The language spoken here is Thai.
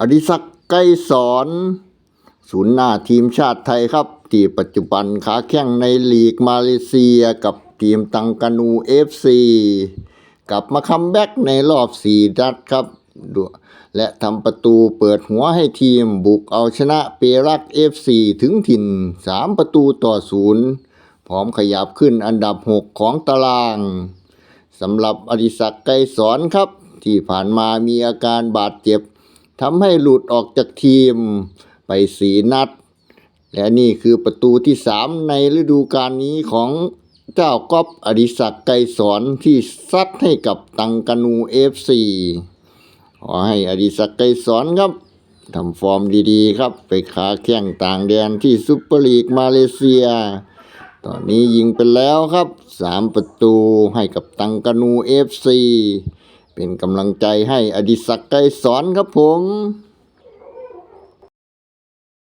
อดิศักดิ์ไกรสอนศูนย์หน้าทีมชาติไทยครับ ที่ปัจจุบันขาแข้งในลีกมาเลเซียกับทีมตังกานูเอฟซีกลับมาคัมแบ็กในรอบสี่นัดครับ และทำประตูเปิดหัวให้ทีมบุกเอาชนะเปรักเอฟซีถึงถิ่นสามประตูต่อศูนย์พร้อมขยับขึ้นอันดับหกของตารางสำหรับอดิศักดิ์ไกรสอนครับ ที่ผ่านมามีอาการบาดเจ็บ ทำให้หลุดออกจากทีมไปสีนัด และนี่คือประตูที่สามในฤดูกาลนี้ของเจ้าก๊อฟอดิศักดิ์ไกรสอนที่ซัดให้กับตังกานูเอฟซีขอให้อดิศักดิ์ไกรสอนครับทำฟอร์มดีๆครับ ไปขาแข้งต่างแดนที่ซุปเปอร์ลีกมาเลเซีย ตอนนี้ยิงไปแล้วครับสามประตูให้กับตังกานูเอฟซี เป็นกำลังใจให้อดิศักดิ์ไกรสอนครับผม